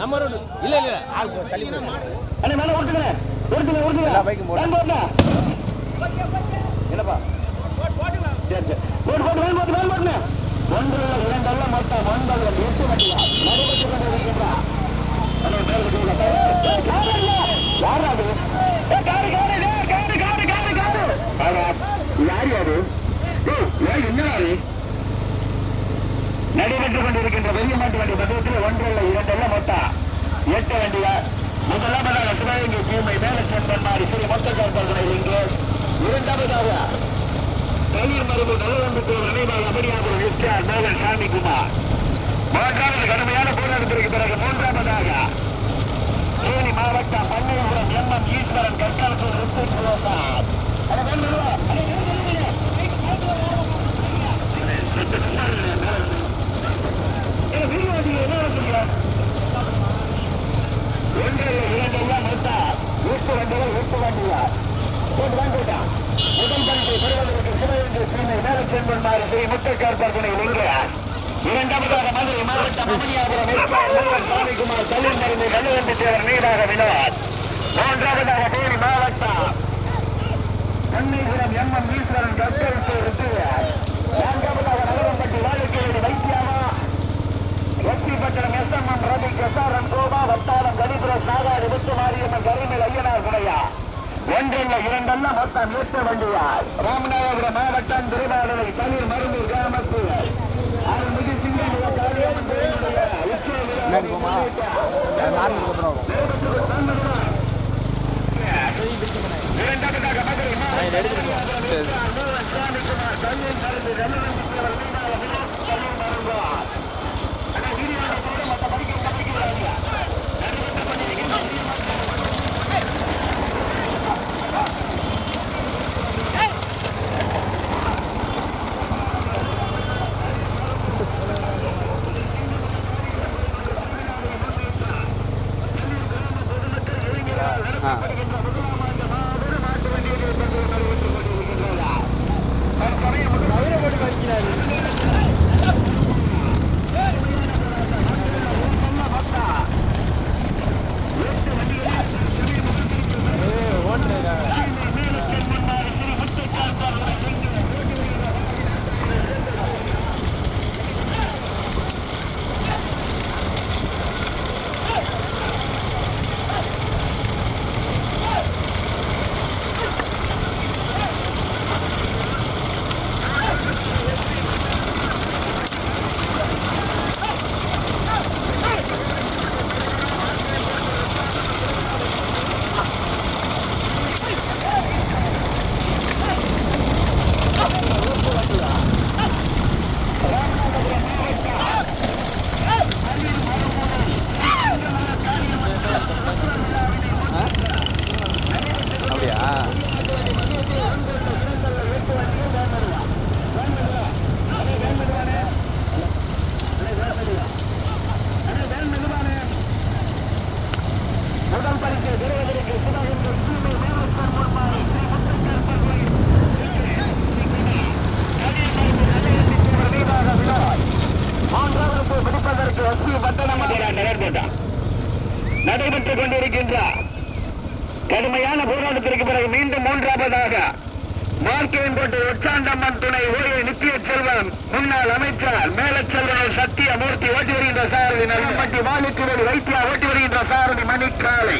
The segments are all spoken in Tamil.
நம்ம ரோடு இல்ல இல்ல ஆள் தள்ளி அண்ணே மேல ஓட்டுங்க ஓட்டுங்க ஓட்டுங்க எல்லா பைக்கும் போடு. என்னப்பா சரி சரி போட்டு போட்டு வேன் போட்டு வேன் போட்டுண்ணே ஒன்று இரண்டல்ல மொத்தம் ஒன்பது எட்டு வண்டியா நடுவச்சு கொண்டிருக்கின்றா அண்ணே மேல கட்டுங்க. ஏய், காரு இல்ல. யாரா அது? ஏய், காரு, காரு, ஏய், காரு, காரு, காரு, காரு. ஆமா. யார் யாரு ஏய், ஏய், என்னடா இது? நடைபெற்றுக் கொண்டிருக்கின்ற பெரிய மாட்டு வண்டி பந்தயத்தில் ஒன்றல்ல இரண்டல்ல மொத்தம் எட்டு வண்டியா முதலாவதாக சிவகங்கை பூமை மேல சென்றார் ஸ்ரீ மொத்த கருத்தர்களை இங்கு. இரண்டாவதாக தனியார் மரபு நலவம்புக்கு நினைவாக அமரியாபுரம் எஸ்ஆர் மோகன் சாமிக்குமார் மூன்றாவது கடுமையான போராட்டத்திற்கு பிறகு மூன்றாவதாக தேனி மாவட்டம் பன்னீர்புரம் எம் எம் ஈஸ்வரன் கற்காலத்தூர் ரித்திக் புரோசார் அட வந்துடுவா. அட, இறங்கு, இறங்கு. ஏய், வீரவாதி, என்ன சொல்றீங்க? ஒன்றில் இரண்டெல்லாம் மொத்தா எட்டு வண்டிகள் எட்டு வண்டியா ஒரு வண்டிட்டா முதல் பரிசை பெறுவதற்கு சிவகங்கை சீமை மேல சென்றுள்ளார் ஸ்ரீ முத்தக்கார் பர்கனை ஒன்று இரண்டாவதாக மதுரை மாவட்டம் சாமிக்குமார் கல்லூர் மருந்து கல்லுவண்டி தேவர் நீடாக வினோத் மூன்றாவதாக தேனி மாவட்டம். அன்னைபுரம் எம் எம் ஈஸ்வரன் கஸ்தூரி ரித்துவர் நான்காவதாக நகரம்பட்டி வாழைக்கேடு வைத்தியாமா வெற்றிப்பட்டணம் எஸ்ஆர்எம் கோபா வட்டாரம் கலிபுரம் நாகாடு முத்து மாரியம்மன் கருமில் ஐயனார் குடையா ஒன்றில் இரண்டல்ல மொத்தம் எட்டு வண்டியா ராமநாதபுரம் மாவட்டம் திருவாரூரை தண்ணீர் மருந்து கிராமத்தில். அருள்மிகு காளியம்மன் கோயிலுடைய இருக்கின்றார் கடுமையான போராட்டத்திற்கு பிறகு மீண்டும் மூன்றாவதாக மார்க்கேங்கோட்டை ஒற்றாண்டம்மன் துணை ஓய்வு நித்திய செல்வன் முன்னாள் அமைச்சர் மேலச்செல்வன் சத்தியமூர்த்தி ஓட்டி வருகின்ற சாரதி நல்லம்பட்டி வாலிக்குவல் வைத்தியா ஓட்டி வருகின்ற சாரதி மணிக்காலை.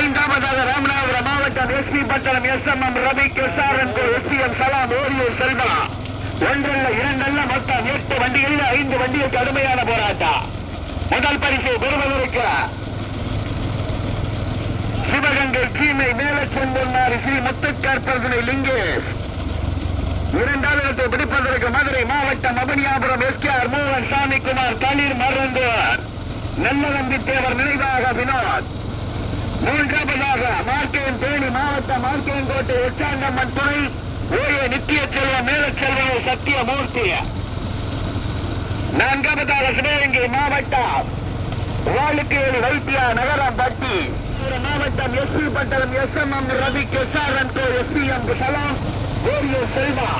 ஐந்தாவதாக ராமநாதபுரம் மாவட்டம் S P Pattanam S M M Ravi கிருஷ்ணாரன் S P M Salam Oriyur Selva. ஒன்றல்ல இரண்டல்ல மொத்தம் எட்டு வண்டிகளில் ஐந்து வண்டிகள் கடுமையான போராட்டம். முதல் பரிசு பெறுவதற்கு சிவகங்கை சீமை மேலச்செந்தன்னாரி ஸ்ரீ முத்துக்கற்பனை லிங்கேஷ் இரண்டாவது இடத்தை பிடிப்பதற்கு மதுரை மாவட்டம் அபனியாபுரம் எஸ்கேஆர் மோகன் சாமிக்குமார் தளிர் மருந்துவர். நல்லநம்பி தேவர் நினைவாக வினோத். மூன்றாவதாக மார்க்கேன் தேனி மாவட்டம் மார்க்கேங்கோட்டை உச்சாங்கம்மன் துறை. ஓய நித்திய செல்வம் மேலச்செல்வம் சத்தியமூர்த்தி. நான்காவதாக சிவகங்கை மாவட்டம். வாழுக்கேடு வைத்தியா நகரம் பட்டி. மாவட்டம் S P Pattanam S M M Ravi SRN S P M Salam Oriyo Selva.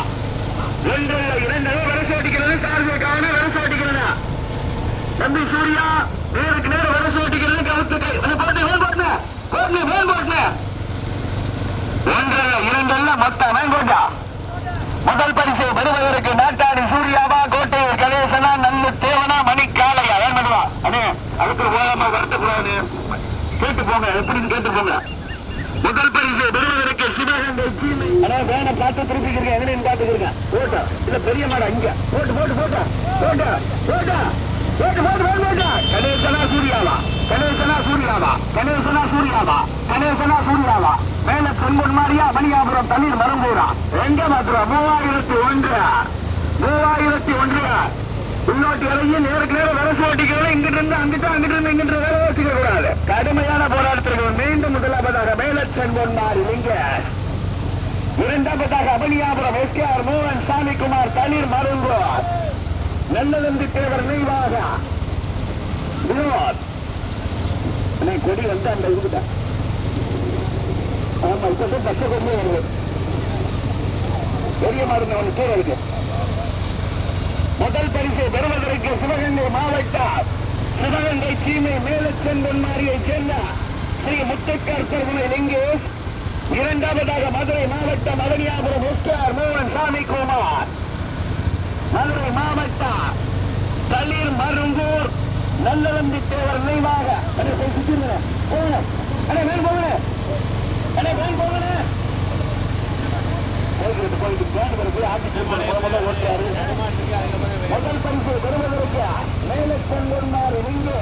ஒன்றுள்ள இரண்டு வரசு ஓட்டிக்கிறது சார்ஜுக்கான வரசு ஓட்டிக்கிறதா தம்பி சூர்யா நேருக்கு நேரம் வரசு ஓட்டி போட்டு மேல் போட்டு ஒன்றுள்ள இரண்டுள்ள மொத்த மேங்கோட்டா முதல் பரிசு பெறுவதற்கு நாட்டாடி சூர்யாவா கோட்டை கணேசனா நல்ல தேவனா மணி காளையா வேன் அண்ணே அதுக்கு போகாம வருத்தக்கூடாது. கேட்டு போங்க எப்படின்னு கேட்டு போங்க முதல் பரிசு பெறுவதற்கு சிவகங்கை சீமை அண்ணா வேனை பார்த்து திருப்பிக்கிறேன் எதுன்னு இருக்கேன் போட்டா இல்ல பெரிய மாடா இங்க போட்டு போட்டு போட்டா போட்டா போட்டா. போட்டு போட்டு போட்டு போட்டா. கணேசனா சூர்யாவா? கணேசனா சூர்யாவா? கணேசனா சூர்யாவா? கணேசனா சூர்யாவா? மேல பொன்முன் மாரியா மணியாபுரம் தண்ணீர் மரம்பூரா எங்க மாத்திரம் மூவாயிரத்தி ஒன்று. மூவாயிரத்தி ஒன்று. உள்நாட்டு இறங்கி நேருக்கு நேரம் வரசு ஓட்டிக்கிறோம். இங்கிட்டு இருந்து அங்கிட்டு அங்கிட்டு இருந்து இங்கிட்டு வேற ஓட்டிக்க கூடாது கடுமையான போராட்டத்திற்கு மீண்டும் முதலாவதாக மேலச்சன் கொண்டார் நீங்க இரண்டாவதாக அபனியாபுரம் எஸ்கேஆர் மோகன் சாமிக்குமார் தளிர் மருங்கோ நல்லதந்தி தேவர் நெய்வாக. கொடி வந்து அந்த இதுக்கிட்ட ஆமா இப்ப தான் பச்சை கொண்டு வருது. பெரிய மருந்து ஒன்று கீழே இருக்கு. முதல் பரிசு பெறுவதற்கு சிவகங்கை மாவட்டம். சிவகங்கை சீமை மேலச்செந்தன்மாரியை சேர்ந்தார் ஸ்ரீ முத்துக்கர் திருமண லிங்கேஷ் இரண்டாவதாக மதுரை மாவட்டம் மதனியாபுரம் எஸ்கேஆர் மோகன் சாமி குமார். மதுரை மாவட்டம் தளிர் மருங்கூர் நல்லவந்தி தேவர் நினைவாக. முதல் பரிசு பெறுவதற்கு மேலே செல்லுமாறு இங்கே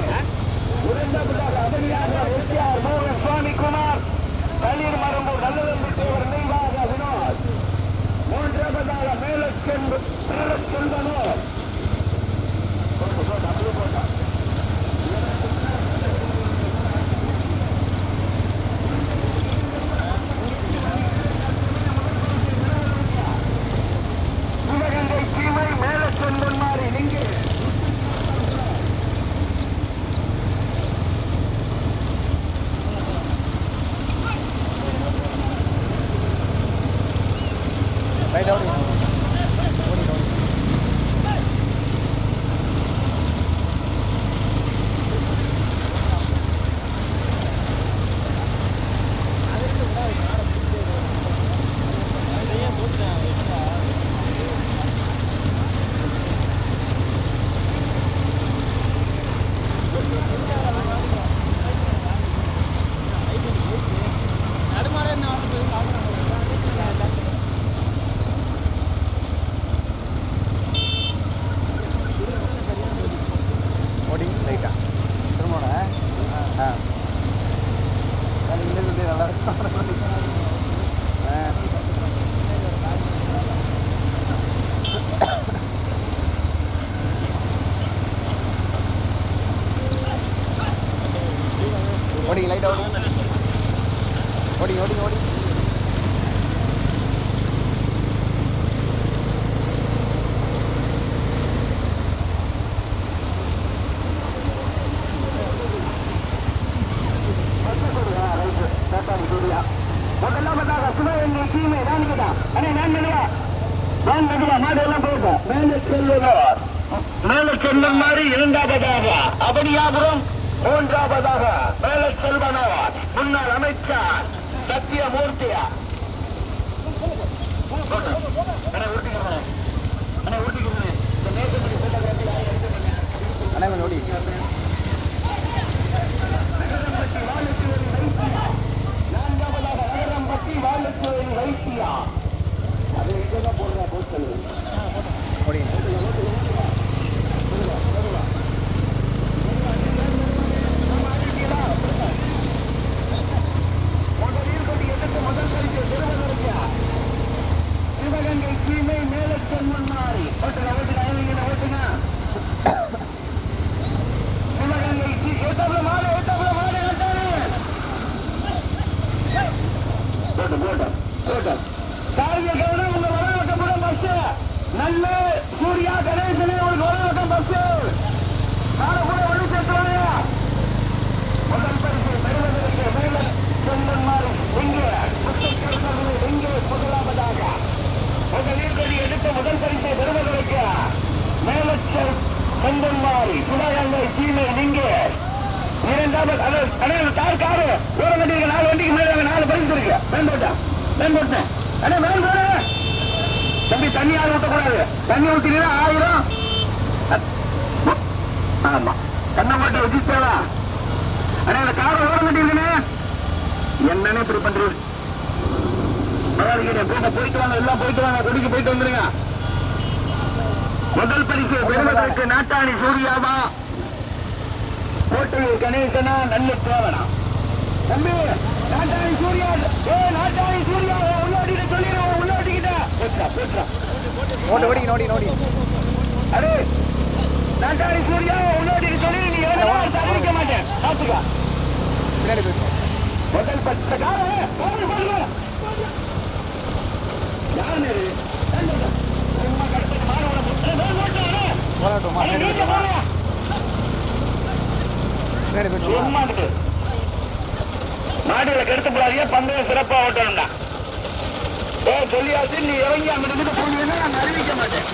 இரண்டாவதாக அபனியாக எஸ்ஆர் மோகன் சுவாமி குமார் தளிர் மரம்பூர் நல்லதம்பி தேவர் நினைவாக வினோத் மூன்றாவதாக மேலே சென்று செல்வனூர் சிவகங்கை சீமை மேல செல்வன்மாரி நீங்க ரைட் ஓடி ஓடி ரைட்டா திரும்ப ஆ இங்கே இருந்து நல்லா இருக்கும் ஆ ஓடி ஓடி ஓடி. முதலாவதாக சிவகங்கை சீமை நான் அண்ணே நான் மெதுவா நான் மெதுவா மாடு எல்லாம் மேல செல்லுவார் மேல செல்லும் மாதிரி இரண்டாவதாக அப்படியாகிறோம் மூன்றாவதாக முன்னாள் அமைச்சர் சத்தியமூர்த்தியா அண்ணா கொஞ்சம் ஓடி நான்காவதாக நகரம்பட்டி வாழச்சோரி வைத்தியா அது எங்கதான் போடுறா போஸ்டல் ஓடி சிவகங்கை சீமை மேலச்செல்வன் மாறி ஓட்டுங்க ஓட்டுங்க ஐவங்க ஓட்டுங்க சிவகங்கை சீ எட்டப்புல மாடு எட்டப்புல மாடு எட்டாரு போட்டு போட்டு போட்டு சாரதிய கவனம் உங்க வரவட்டப்புறம் பஸ் நல்ல சூர்யா கணேசனே உங்களுக்கு வரவட்டம் பஸ் நாளை கூட ஒண்ணு சேர்த்துவாங்க முதல் பரிசு பெறுவதற்கு மேல செல்வன் மாறி இங்கே புத்தகர்கள் முதலாவதாக. முதலில் கொடி எடுத்த முதல் பரிசை பெறுவதற்கு மேலச்சல் செந்தன்மாரி மாறி கீழே சீமை இரண்டாவது அது அண்ணே கார் காரு ஓர வண்டிக்கு நாலு வண்டிக்கு மேல நாலு பரிசு இருக்கு. வேன் போட்டா. வேன் போட்டேன். அண்ணே வேன் போட. தம்பி தண்ணி யாரும் ஊற்றக்கூடாது தண்ணி ஊற்றினா ஆயிரம். ஆமா. கண்ணை மாட்ட வச்சுட்டா அண்ணே அந்த காரை ஓர வண்டிக்குண்ணே என்னன்னு இப்படி பண்றது பரவாயில்லைங்க போங்க போயிட்டு வாங்க. எல்லாம் போயிட்டு வாங்க. குடிக்கு போயிட்டு வந்துருங்க. முதல் பரிசு பெறுவதற்கு நாட்டாணி சூர்யாவா? கோட்டையூர் கணேசனா நல்ல தேவனா தம்பி நாட்டாணி சூர்யா ஏ நாட்டாணி சூர்யா உள்ளாடிட்டு சொல்லிடுவோம் உள்ளாடிக்கிட்ட. போச்சா போச்சா ஓடி ஓடி நோடி நோடி அரே நாட்டாணி சூர்யா உள்ளாடிட்டு சொல்லி நீ எவ்வளவு அறிவிக்க மாட்டேன். பாத்துக்கா முதல் பத்து கார போடு போடுங்க யாருன்னு இது? சும்மா கடத்துக்கு மாடு உனக்கு. ஏய், வேல் ஓட்டுறானே. போராட்டமா அட, நீங்க போங்க. பின்னாடி போயிட்டு. மாடுகளை கெடுத்து போடாதீங்க பந்தயம் சிறப்பா ஓட்டணும்டா. ஏ சொல்லியாச்சு நீ இறங்கி அங்க இருந்து போனீங்கன்னா நான் அறிவிக்க மாட்டேன்.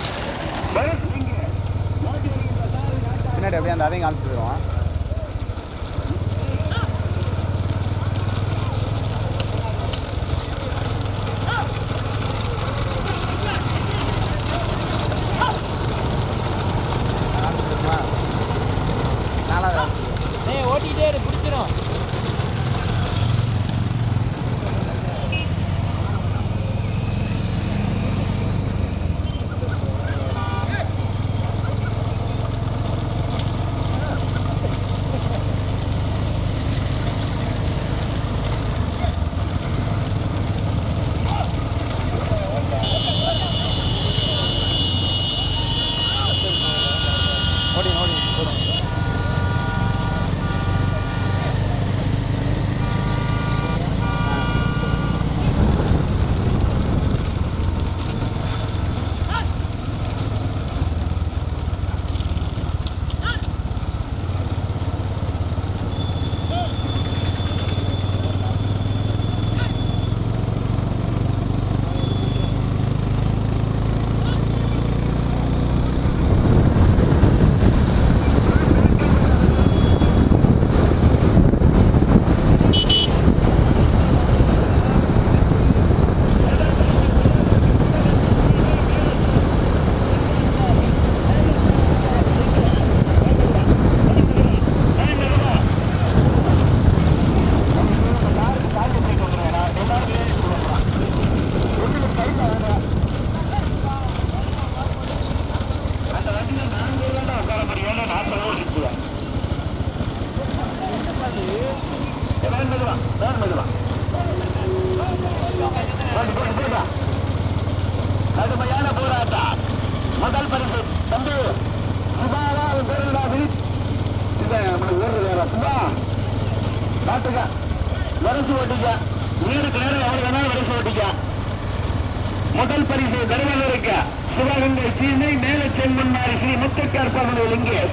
பின்னாடி அப்படியே அந்த அதையும் போயிடுவான்? ஏய் ஓட்டிக்கிட்டே இரு பிடிச்சிரும் ஓடி ஓடி போயிடும் அந்த வண்டியில நான்கு பேர் தான் உட்கார முடியும் நான் செலவு வச்சுக்குவேன் வேன் மெதுவா வேன் மெதுவா போட்டு போட்டு போட்டா கடுமையான போராட்டம் முதல் பரிசு தம்பி சுபாவா அவன் பேர் என்னடா வினித் இதான் நம்மளுக்கு ஓடுறது வேற சுபா பார்த்துக்க வரசு ஓட்டிக்க நீருக்கு நேரம் எவ்வளவு வேணாலும் வரசு ஓட்டிக்க முதல் பரிசு தருவதற்கு சிவகங்கை சீனை மேல செம்மன்னாரி ஸ்ரீ முத்தக்கார்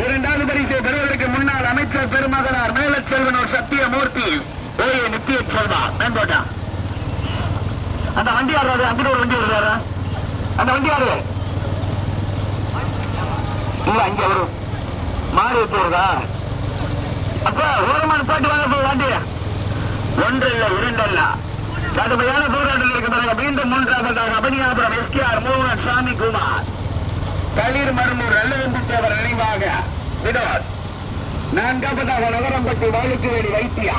இரண்டாவது பரிசை பெறுவதற்கு முன்னால் அமைச்சர் பெருமகனார் மேல செல்வனூர் சத்தியமூர்த்தி. ஓய நித்திய செல்வா மேம்போட்டா அந்த வண்டி யாரு அந்த ஒரு வண்டி வருவாரு அந்த வண்டி யாரு இல்ல அங்க வரும் மாறி போறதா அப்ப ஓரமான பாட்டு வாங்க போய் வாண்டி ஒன்று இல்ல இரண்டு அல்ல கடுமையான போராட்டத்தில் இருக்கிறாங்க மீண்டும் மூன்றாவதாக அபனியாபுரம் எஸ்கேஆர் மோகன் சாமி குமார். களிர் மருமூர் நல்லவம்புத்தவர் நினைவாக வினோத் நான்காவதாக நகரம்பட்டி வாழுக்குவேலி வைத்தியா?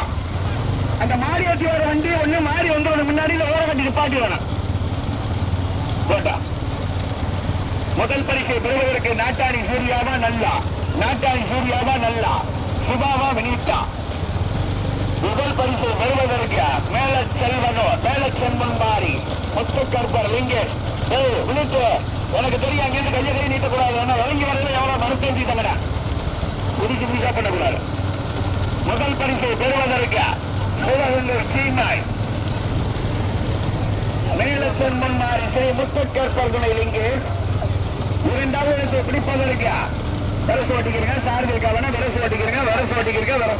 அந்த மாரியாத்தியோட வண்டி ஒண்ணு மாறி வந்து முன்னாடி ஓர வண்டி நிப்பாட்டி வேணும் போட்டா முதல் பரிசை பெறுவதற்கு நாட்டாணி சூர்யாவா நல்லா? நாட்டாணி சூர்யாவா நல்லா? சுபாவா வினீதா? முதல் பரிசு பெறுவதற்கு மேல செல்வனோ மேல செல்வன் மாறி. முத்துக்கற்பர் லிங்கேஷ். ஏய் விழித்து உனக்கு தெரியும் அங்கிருந்து கையை கை நீட்டக்கூடாது. ஆனா வழங்கி வரல எவ்வளவு மனு எழுதிட்டாங்கடா புதுசு புதுசாக பண்ணக்கூடாது. முதல் பரிசு பெறுவதற்கு சிவகங்கை சீமாய். மேல செல்வன் மாறி ஸ்ரீ முத்துக்கற்பர் துணை லிங்கேஷ் இரண்டாவது இடத்தை பிடிப்பதற்கு. வரசு ஓட்டிக்கிறீங்க சார்ஜ் இருக்கா வேணா வரசு ஓட்டிக்கிறீங்க வரசு ஓட்டிக்கிறீங்க வர.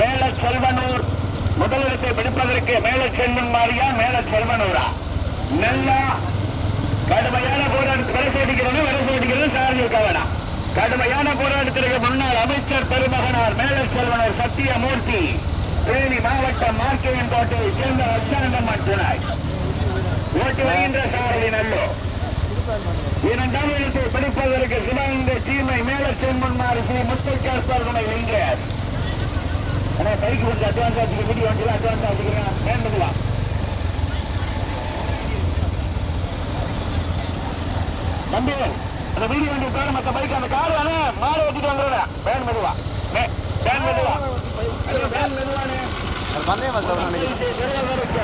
மேல செல்வனூர் முதலிடத்தை பிடிப்பதற்கு மேல செல்வன் மாறியா மேல செல்வனூரா நல்லா கடுமையான போராட்டம் வரசு ஓட்டிக்கிறவங்க வரசு ஓட்டிக்கிறது சார்ஜ் இருக்க வேணாம். கடுமையான போராட்டத்திற்கு முன்னாள் அமைச்சர் பெருமகனார் மேலர் செல்வனர் சத்தியமூர்த்தி தேனி மாவட்டம் மார்க்கையன் கோட்டையை சேர்ந்த அச்சானந்தம்மன் துணை ஓட்டி வருகின்ற சாரதி நல்லோ இரண்டாம் இடத்தை பிடிப்பதற்கு சிவந்த சீமை மேல செம்மன்மாறு ஸ்ரீ முத்தைக்கார் வைங்க ஆனால் ஆனா பைக் கொஞ்சம் அட்வான்ஸ் ஆச்சுக்கு வீடியோ வந்து அட்வான்ஸ் ஆச்சுக்கிறேன் வேண்டதுவா தம்பி அந்த வீடியோ வண்டி உட்கார மத்த பைக் அந்த கார் தானே? மாலை வச்சுட்டு வந்துடுறேன் வேன் மெதுவா. வேன் மெதுவா. வேன் மெதுவானே. பந்தயம் வந்தவன்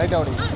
ரைட் ஓடி வீடியோ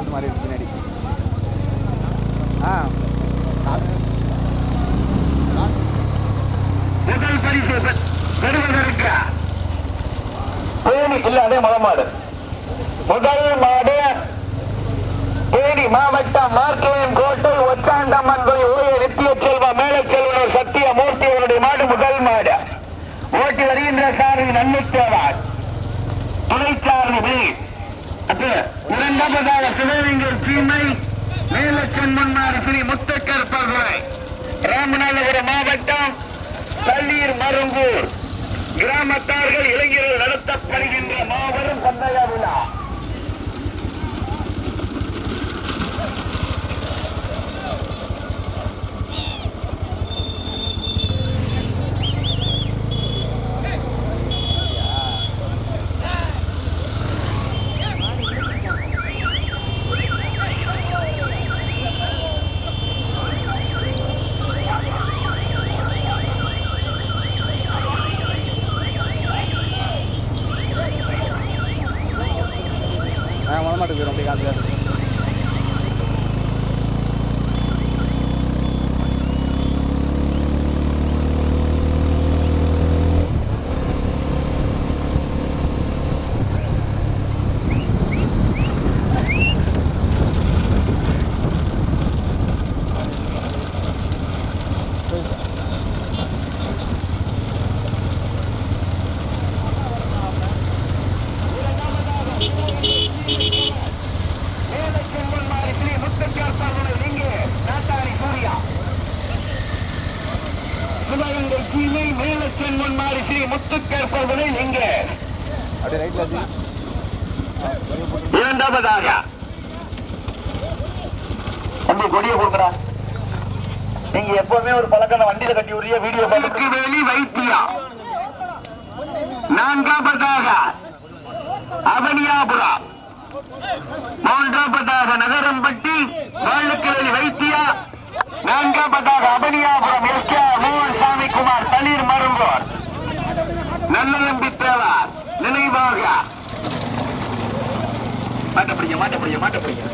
ரிசல்ட் மாதிரி இருக்கு பின்னாடி. ஆ. முதல் பரிசு பெறுவதற்கு தேனி முதல் மாடு முதல் மாடு தேனி மாவட்டம் கோட்டை ஓய நித்திய அவருடைய மாடு முதல் மாடு. ஓட்டி வருகின்ற சாரி நன்மைத்தேவார் துணைச்சாரணி துணை அது இரண்டாவதாக சிவலிங்கர் சீமை மேலச்சென்மன்னார் ஸ்ரீ முத்தக்கர் பல்துறை ராமநாதபுரம் மாவட்டம் பள்ளீர் மருங்கூர். கிராமத்தார்கள் இளைஞர்கள் நடத்தப்படுகின்ற மாபெரும் பந்தய விழா. ஆ முத மாட்டுக்கு போயிடும் அப்படியே காத்து மேலச்சென்மன்னார் ஸ்ரீ முத்தக்கர் பல்துறை இங்கே நாட்டாரி சூர்யா சிவகங்கை சீமை மேலச்சென்மன்னார் ஸ்ரீ முத்துக்கர் பல்துறை இங்கே இரண்டாவதாக. தம்பி கொடியை கொடுக்குறா. நீங்க எப்பவுமே ஒரு பழக்கம் வண்டியில கட்டி விடுறிய வீடியோ பார்த்துக்கு வேலி வைத்தியா. நான்காவதாக அவனியாபுரம் மூன்றாவதாக நகரம்பட்டி வாழுக்கிழலி வைத்தியா. நான்காவதாக அவனியாபுரம் எஸ் கே மோகன் சாமி குமார் தளிர் மருங்கோர். நல்ல நம்பி தேவார் நினைவாக. மாட்டப்படுங்க மாட்டப்படுங்க மாட்டப்படுங்க.